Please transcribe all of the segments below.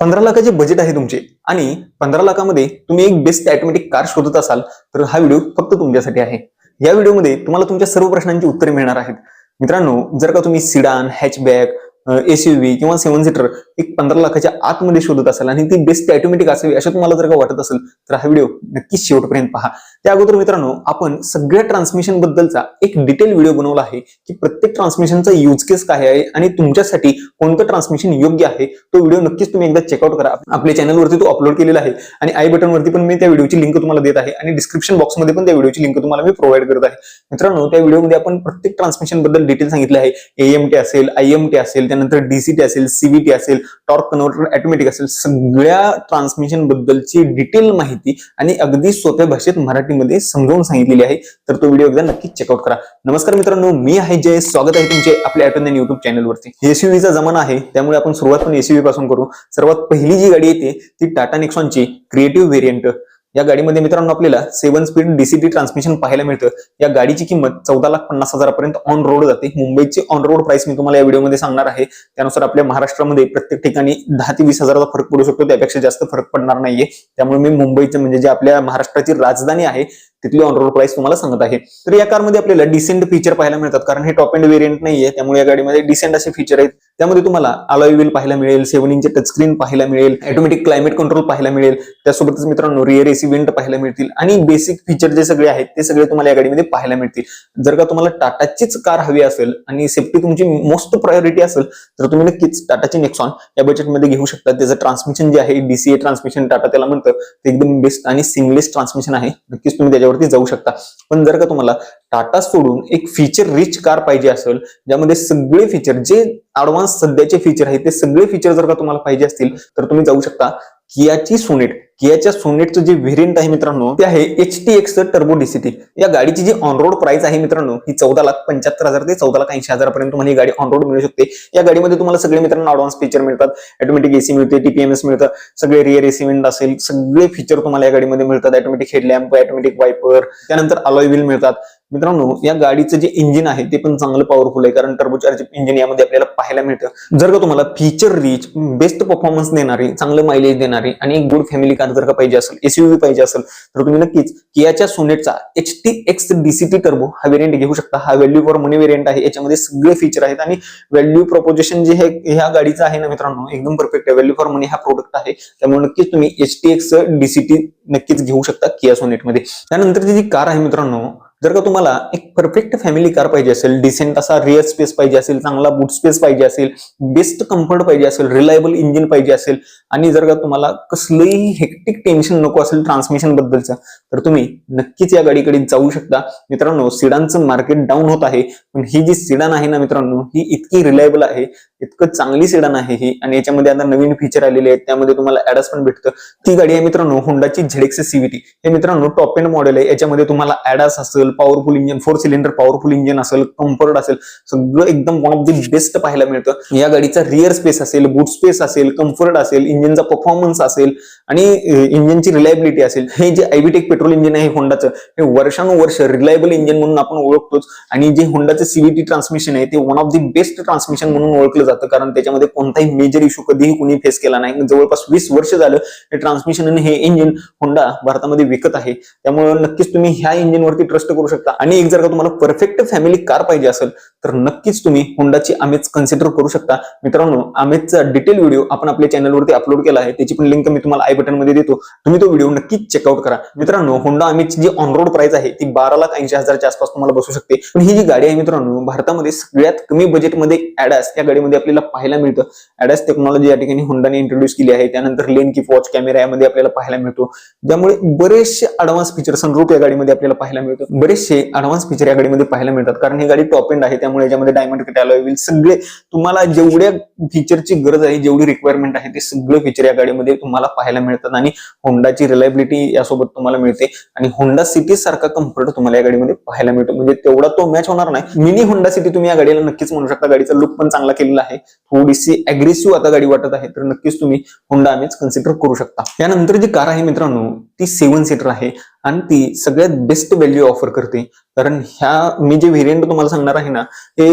पंधरा लाखाचे बजेट आहे तुमचे. आणि पंधरा लाखामध्ये तुम्ही एक बेस्ट ऑटोमॅटिक कार शोधत असाल तर हा व्हिडिओ फक्त तुमच्यासाठी आहे. या व्हिडिओमध्ये तुम्हाला तुमच्या सर्व प्रश्नांची उत्तरे मिळणार आहेत. मित्रांनो जर का तुम्ही सिडान हॅचबॅक एसयूव्ही किंवा सेव्हन सीटर एक पंधरा लाखाच्या आतमध्ये शोधत असाल आणि ती बेस्ट ऑटोमॅटिक असावी असं तुम्हाला जर का वाटत असेल तर हा व्हिडिओ नक्कीच शेवटपर्यंत पहा. त्या अगोदर मित्रांनो आपण सगळ्या ट्रान्समिशन बद्दलचा एक डिटेल व्हिडिओ बनवला आहे की प्रत्येक ट्रान्समिशनचा यूज केस काय आहे आणि तुमच्यासाठी कोणतं ट्रान्समिशन योग्य आहे तो व्हिडिओ नक्कीच तुम्ही एकदा चेकआउट करा. आपल्या चॅनलवरती तो अपलोड केलेला आहे आणि आय बटनवरती पण मी त्या व्हिडिओची लिंक तुम्हाला देत आहे आणि डिस्क्रिप्शन बॉक्समध्ये पण त्या व्हिडिओची लिंक तुम्हाला मी प्रोव्हाइड करत आहे. मित्रांनो त्या व्हिडिओमध्ये आपण प्रत्येक ट्रान्समिशनबद्दल डिटेल सांगितलं आहे. एएमटी असेल आयएमटी असेल त्याच्यानंतर डीसीटी असेल सीव्हीटी असेल टॉर्क कन्व्हर्टर ऑटोमॅटिक असेल सगळ्या ट्रान्समिशन बद्दलची डिटेल माहिती आणि अगदी सोप्या भाषेत मराठीमध्ये समजावून सांगितलेली आहे. तर तो व्हिडिओ एकदा नक्कीच चेकआउट करा. नमस्कार मित्रांनो मी आहे जय स्वागत आहे तुमचे आपल्या ऑटोनॅन युट्यूब चॅनलवरती एसयूव्हीचा जमाना आहे त्यामुळे आपण सुरुवात पण एसयूव्ही पासून करू. सर्वात पहिली जी गाडी येते ती टाटा नेक्सॉनची क्रिएटिव्ह व्हेरियंट या गाडीमध्ये मित्रांनो आपल्याला सेव्हन स्पीड डीसीटी ट्रान्समिशन पाहायला मिळतं. या गाडीची किंमत चौदा लाख पन्नास हजारापर्यंत ऑन रोड जाते. मुंबईची ऑन रोड प्राइस मी तुम्हाला या व्हिडिओमध्ये सांगणार आहे. त्यानुसार आपल्या महाराष्ट्रामध्ये प्रत्येक ठिकाणी दहा ते वीस हजाराचा फरक पडू शकतो. त्यापेक्षा जास्त फरक पडणार नाहीये. त्यामुळे मी मुंबईचं म्हणजे जे आपल्या महाराष्ट्राची राजधानी आहे तिथली ऑन रोड प्राइस तुम्हाला सांगत आहे. तर या कारमध्ये आपल्याला डिसेंट फीचर पाहायला मिळतात. कारण हे टॉप एंड व्हेरियंट नाहीये. त्यामुळे या गाडीमध्ये डिसेंट असे फीचर आहेत. त्यामध्ये तुम्हाला अलॉय व्हील पाहायला मिळेल सेव्हन इंच टचस्क्रीन पाहायला मिळेल ऑटोमॅटिक क्लायमेट कंट्रोल पाहायला मिळेल. त्यासोबतच मित्रांनो रिअर एसी विंट पाहायला मिळतील. आणि बेसिक फीचर जे सगळे आहेत ते सगळे तुम्हाला या गाडीमध्ये पाहायला मिळतील. जर का तुम्हाला टाटाचीच कार हवी असेल आणि सेफ्टी तुमची मोस्ट प्रायोरिटी असेल तर तुम्ही नक्कीच टाटाची नेक्सॉन या बजेटमध्ये घेऊ शकता. त्याचं ट्रान्समिशन जे आहे डीसीए ट्रान्समिशन टाटा त्याला म्हणतं ते एकदम बेस्ट आणि सिंगलेस ट्रान्समिशन आहे. नक्कीच तुम्ही त्याच्यावरती जाऊ शकता. पण जर का तुम्हाला टाटा सोडून एक फीचर रिच कार पाहिजे असेल ज्यामध्ये सगळे फीचर जे ऍडव्हान्स सध्याचे फीचर आहेत ते सगळे फीचर जर का तुम्हाला पाहिजे असतील तर तुम्ही जाऊ शकता. कियाची सोनेट कियाच्या सोनेटचं जे व्हेरियंट आहे मित्रांनो ते आहे H T X turbo DCT या गाडीची जी ऑन रोड प्राइस आहे मित्रांनो ही चौदा लाख पंच्याहत्तर हजार ते चौदा लाख ऐंशी हजारपर्यंत तुम्हाला ही गाडी ऑन रोड मिळू शकते. या गाडीमध्ये तुम्हाला सगळे मित्रांनो ऍडव्हान्स फीचर मिळतात. ऑटोमॅटिक एसी मिळते टीपीएमएस मिळतं सगळे रिअर एसी विंड असेल सगळे फीचर तुम्हाला या गाडीमध्ये मिळतात. ऑटोमॅटिक हेडलॅम्प ऑटोमॅटिक वायपर त्यानंतर अलॉय व्हील मिळतात. मित्रांनो या गाडीचं जे इंजिन आहे ते पण चांगलं पॉवरफुल आहे. कारण टर्बोचार्ज इंजिन यामध्ये आपल्याला पाहायला मिळतं. जर का तुम्हाला फीचर रिच बेस्ट परफॉर्मन्स देणारी चांगलं मायलेज देणारी आणि एक गुड फॅमिली कार जर का पाहिजे असेल एसयूव्ही पाहिजे असेल तर तुम्ही नक्कीच कियाच्या सोनेटचा H T X DCT turbo हा व्हेरियंट घेऊ शकता. हा व्हॅल्यू फॉर मनी व्हेरियंट आहे. याच्यामध्ये सगळे फीचर आहेत आणि व्हॅल्यू प्रपोजेशन जे आहे ह्या गाडीचं आहे ना मित्रांनो एकदम परफेक्ट आहे. व्हॅल्यू फॉर मनी हा प्रोडक्ट आहे. त्यामुळे नक्कीच तुम्ही एच टी एक्स डीसीटी नक्कीच घेऊ शकता किया सोनेटमध्ये त्यानंतरची जी कार आहे मित्रांनो जर का तुम्हाला एक परफेक्ट फॅमिली कार पाहिजे असेल डिसेंट असा रिअर स्पेस पाहिजे असेल चांगला बूट स्पेस पाहिजे असेल बेस्ट कम्फर्ट पाहिजे असेल रिलायबल इंजिन पाहिजे असेल आणि जर का तुम्हाला कसलंही हेक्टिक टेन्शन नको असेल ट्रान्समिशन बद्दलचं तर तुम्ही नक्कीच या गाडीकडे जाऊ शकता. मित्रांनो सिडांचं मार्केट डाऊन होत आहे पण ही जी सिडान आहे ना मित्रांनो ही इतकी रिलायबल आहे इतकं चांगली सिडान आहे ही आणि याच्यामध्ये आता नवीन फीचर आलेले आहेत त्यामध्ये तुम्हाला ऍडस पण भेटतं. ती गाडी आहे मित्रांनो होंडाची झेडेक्स सीव्हीटी हे मित्रांनो टॉप एंड मॉडेल आहे याच्यामध्ये तुम्हाला ऍडस असेल powerful engine four cylinder powerful engine असेल कम्फर्ट असेल सगळं एकदम वन ऑफ दी बेस्ट पाहायला मिळतं. या गाडीचा रिअर स्पेस असेल बूट स्पेस असेल कम्फर्ट असेल इंजिनचा परफॉर्मन्स असेल आणि इंजिनची रिलायबिलिटी असेल. हे जे आयबीटेक पेट्रोल इंजिन आहे होंडाचं हे वर्षानुवर्ष रिलायबल इंजिन म्हणून आपण ओळखतोच. आणि जे होंडाचं सीव्हीटी ट्रान्समिशन आहे ते one of the best transmission म्हणून ओळखलं जातं. कारण त्याच्यामध्ये कोणताही मेजर इश्यू कधीही कुणी फेस केला नाही. जवळपास वीस वर्ष झालं हे ट्रान्समिशन आणि हे इंजिन होंडा भारतामध्ये विकत आहे. त्यामुळे नक्कीच तुम्ही ह्या इंजिनवरती ट्रस्ट करू शकता. आणि एक जर का तुम्हाला परफेक्ट फॅमिली कार पाहिजे असेल तर नक्कीच तुम्ही होंडाची आमेज कन्सिडर करू शकता. मित्रांनो आमेजचा डिटेल व्हिडिओ आपण आपल्या चॅनलवरती अपलोड केला आहे. त्याची पण लिंक मी तुम्हाला आय बटनमध्ये देतो. तुम्ही तो व्हिडिओ नक्कीच चेकआउट करा. मित्रांनो होंडा आमेजची जी ऑन रोड प्राइस आहे ती बारा लाख ऐंशी हजारच्या आसपास तुम्हाला बसू शकते. पण ही जी गाडी आहे मित्रांनो भारतामध्ये सगळ्यात कमी बजेटमध्ये ऍडास या गाडीमध्ये आपल्याला पाहायला मिळतं. ऍडास टेक्नॉलॉजी या ठिकाणी होंडाने इंट्रोड्यूस केली आहे. त्यानंतर लेन की वॉच कॅमेरा यामध्ये आपल्याला पाहायला मिळतो. ज्यामुळे बरेचसे अडव्हान्स फीचर सनरूप या गाडीमध्ये आपल्याला पाहायला मिळतं. बरेचसे अडव्हान्स फीचर या गाडीमध्ये पाहायला मिळतात. कारण ही गाडी टॉप एंड आहे त्यामुळे याच्यामध्ये डायमंड कट अलॉय व्हील सगळे तुम्हाला जेवढ्या फीचरची गरज आहे जेवढी रिक्वायरमेंट आहे ते सगळं फीचर या गाडीमध्ये तुम्हाला पाहायला मिळतात. आणि होंडाची रिलायबिलिटी यासोबत तुम्हाला मिळते. आणि होंडा सिटी सारखा कम्फर्ट तुम्हाला या गाडीमध्ये पाहायला मिळतो. म्हणजे तेवढा तो मॅच होणार नाही. मिनी होंडा सिटी तुम्ही या गाडीला नक्कीच म्हणू शकता. गाडीचा लुक पण चांगला केलेला आहे. थोडीशी अग्रेसिव्ह आता गाडी वाटत आहे तर नक्कीच तुम्ही होंडा आम्हीच कन्सिडर करू शकता. यानंतर जी कार आहे मित्रांनो ती सेवन सीटर आहे. आणि ती सगळ्यात बेस्ट व्हॅल्यू ऑफर करते. कारण ह्या मी जे व्हेरियंट तुम्हाला सांगणार आहे ना ते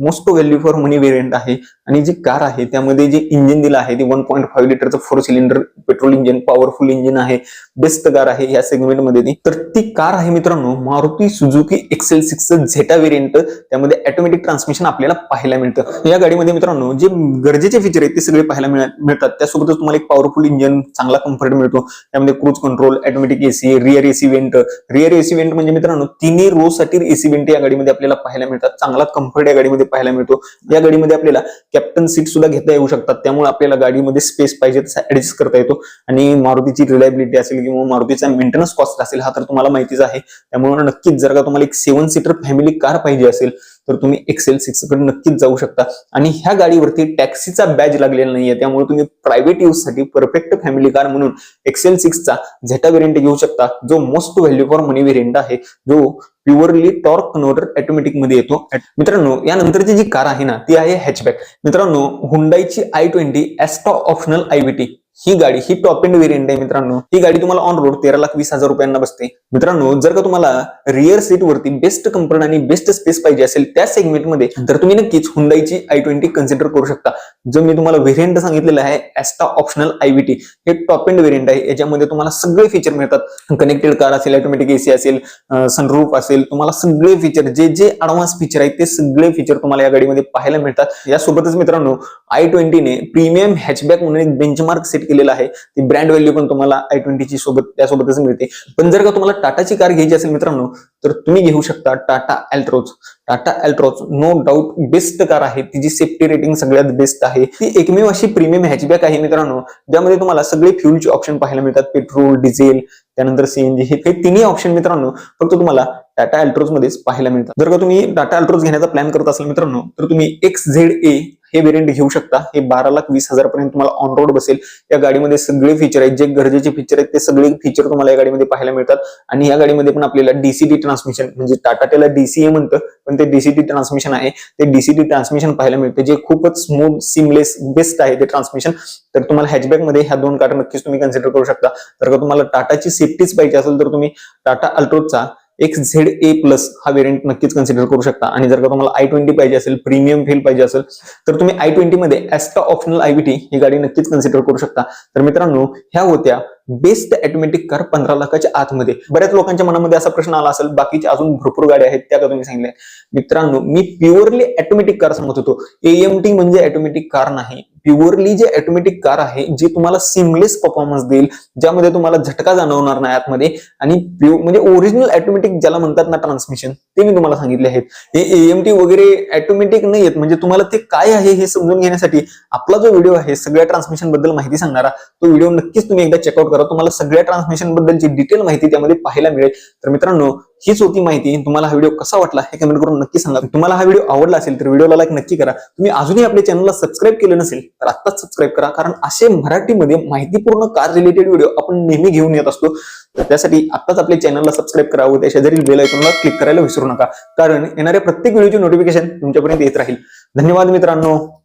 most value for money variant आहे. आणि जी कार आहे त्यामध्ये जे इंजिन दिलं आहे ते वन पॉईंट फाईव्ह लिटरचं four cylinder petrol engine powerful engine आहे बेस्ट कार आहे या सेगमेंटमध्ये ती. तर ती कार आहे मित्रांनो Maruti Suzuki XL six Zeta variant त्यामध्ये ऑटोमॅटिक ट्रान्समिशन आपल्याला पाहायला मिळतं. या गाडीमध्ये मित्रांनो जे गरजेचे फीचर आहेत ते सगळे पाहायला मिळतात. त्यासोबतच तुम्हाला एक पॉवरफुल इंजिन चांगला कम्फर्ट मिळतो. त्यामध्ये cruise control automatic AC rear AC vent rear AC vent म्हणजे मित्रांनो तिन्ही रोज साठी एसीबीएनटी या गाडीमध्ये आपल्याला पाहायला मिळतात. चांगला कम्फर्ट या गाडीमध्ये पाहायला मिळतो. या गाडीमध्ये आपल्याला कॅप्टन सीट सुद्धा घेता येऊ शकतात. त्यामुळे आपल्याला गाडीमध्ये स्पेस पाहिजे तसा ऍडजस्ट करता येतो. आणि मारुतीची रिलायबिलिटी असेल किंवा मारुतीचा मेंटेनन्स कॉस्ट असेल हा तर तुम्हाला माहितीच आहे. त्यामुळे नक्कीच जर का तुम्हाला एक सेव्हन सीटर फॅमिली कार पाहिजे असेल तर तुम्ही एक्सेल सिक्सकडे नक्कीच जाऊ शकता. आणि ह्या गाडीवरती टॅक्सीचा बॅज लागलेला नाहीये. त्यामुळे तुम्ही प्रायव्हेट यूजसाठी परफेक्ट फॅमिली कार म्हणून एक्सेल सिक्सचा झेटा व्हेरियंट घेऊ शकता. जो most value for money variant आहे जो प्युअरली टॉर्क कन्व्हर्टर ऑटोमॅटिकमध्ये येतो. मित्रांनो यानंतरची जी कार आहे ना ती आहे हॅचबॅक मित्रांनो हुंडाईची i twenty Asta optional IVT ही गाडी ही टॉप एंड व्हेरियंट आहे मित्रांनो. ही गाडी तुम्हाला ऑन रोड तेरा लाख वीस हजार रुपयांना बसते. मित्रांनो जर का तुम्हाला रिअर सीट वरती बेस्ट कंपनी आणि बेस्ट स्पेस पाहिजे असेल त्या सेगमेंटमध्ये तर तुम्ही नक्कीच हुंडाईची आय ट्वेंटी कन्सिडर करू शकता. जो मी तुम्हाला व्हेरियंट सांगितलेलं आहे एस्टा ऑप्शनल आयव्हीटी हे टॉप एंड व्हेरियंट आहे. याच्यामध्ये तुम्हाला सगळे फीचर मिळतात. कनेक्टेड कार असेल ऑटोमॅटिक एसी असेल सनरूफ असेल तुम्हाला सगळे फीचर जे जे ऍडव्हान्स फीचर आहेत ते सगळे फीचर तुम्हाला या गाडीमध्ये पाहायला मिळतात. यासोबतच मित्रांनो आय ट्वेंटीने प्रीमियम हॅचबॅक म्हणून एक बेंचमार्क सेट केलेला आहे. ती ब्रँड व्हॅल्यू पण तुम्हाला आय ट्वेंटीची सोबत त्यासोबतच मिळते. पण जर का तुम्हाला टाटाची कार घ्यायची असेल मित्रांनो तर तुम्ही घेऊ शकता Tata Altroz. Tata Altroz no doubt best car आहे. तिची सेफ्टी रेटिंग सगळ्यात बेस्ट आहे. ती एकमेव अशी प्रीमियम हॅचबॅक आहे मित्रांनो ज्यामध्ये तुम्हाला सगळे फ्युलचे ऑप्शन पाहायला मिळतात. पेट्रोल डिझेल त्यानंतर सीएनजी हे तिन्ही ऑप्शन मित्रांनो फक्त तुम्हाला टाटा अल्ट्रोज मध्येच पाहायला मिळतात. जर का तुम्ही टाटा अल्ट्रोज घेण्याचा प्लॅन करत असाल मित्रांनो तर तुम्ही एक्स झेड ए हे व्हेरियंट घेऊ शकता. हे बारा लाख वीस हजार पर्यंत तुम्हाला ऑन रोड बसेल. या गाडीमध्ये सगळे फीचर आहेत. जे गरजेचे फीचर आहेत ते सगळे फीचर तुम्हाला या गाडीमध्ये पाहायला मिळतात. आणि या गाडीमध्ये पण आपल्याला डीसीटी ट्रान्समिशन म्हणजे टाटा त्याला डीसीए म्हणतं पण ते डीसीटी ट्रान्समिशन आहे. ते डीसीटी ट्रान्समिशन पाहायला मिळते. जे खूपच स्मूथ सिमलेस बेस्ट आहे ते ट्रान्समिशन तर तुम्हाला हॅचबॅकमध्ये ह्या दोन कार नक्कीच तुम्ही कन्सिडर करू शकता. जर का तुम्हाला टाटाची सेफ्टीच पाहिजे असेल तर तुम्ही टाटा अल्ट्रोजचा एक्स झेड ए प्लस हा व्हेरियंट नक्कीच कन्सिडर करू शकता. आणि जर का तुम्हाला आय ट्वेंटी पाहिजे असेल प्रीमियम फेल पाहिजे असेल तर तुम्ही आय ट्वेंटी मध्ये एस्टा ऑप्शनल आयव्हीटी ही गाडी नक्कीच कन्सिडर करू शकता. तर मित्रांनो ह्या होत्या बेस्ट ऑटोमॅटिक कार पंधरा लाखाच्या आतमध्ये. बऱ्याच लोकांच्या मनामध्ये असा प्रश्न आला असेल बाकीच्या अजून भरपूर गाड्या आहेत त्या का तुम्ही सांगितल्या मित्रांनो मी प्युअरली ऑटोमॅटिक कार सांगत होतो. एएमटी म्हणजे ऑटोमॅटिक कार नाही. प्युअरली जे ऑटोमॅटिक कार आहे जी तुम्हाला सिमलेस परफॉर्मन्स देईल ज्यामध्ये तुम्हाला झटका जाणवणार नाही आतमध्ये आणि म्हणजे ओरिजिनल ऑटोमॅटिक ज्याला म्हणतात ना ट्रान्समिशन ते मी तुम्हाला सांगितले आहेत. हे एएमटी वगैरे ऑटोमॅटिक नाही आहेत म्हणजे तुम्हाला ते काय आहे हे समजून घेण्यासाठी आपला जो व्हिडिओ आहे सगळ्या ट्रान्समिशनबद्दल माहिती सांगणारा तो व्हिडिओ नक्कीच तुम्ही एकदा चेकआउट करा. तुम्हाला सगळ्या ट्रान्समिशन बद्दलची डिटेल माहिती त्यामध्ये पाहायला मिळेल. तर मित्रांनो हीच होती माहिती. तुम्हाला हा व्हिडिओ कसा वाटला हे कमेंट करून नक्की सांगा. तुम्हाला हा व्हिडिओ आवडला असेल तर व्हिडिओला लाईक नक्की करा. तुम्ही अजूनही आपल्या चॅनलला सबस्क्राईब केलं नसेल तर आत्ताच सबस्क्राईब करा. कारण असे मराठीमध्ये माहितीपूर्ण कार रिलेटेड व्हिडिओ आपण नेहमी घेऊन येत असतो. तर त्यासाठी आत्ताच आपल्या चॅनलला सबस्क्राईब करा व त्या शेजारील बेल आयकॉनला क्लिक करायला विसरू नका. कारण येणाऱ्या प्रत्येक व्हिडिओची नोटिफिकेशन तुमच्यापर्यंत येत राहील. धन्यवाद मित्रांनो.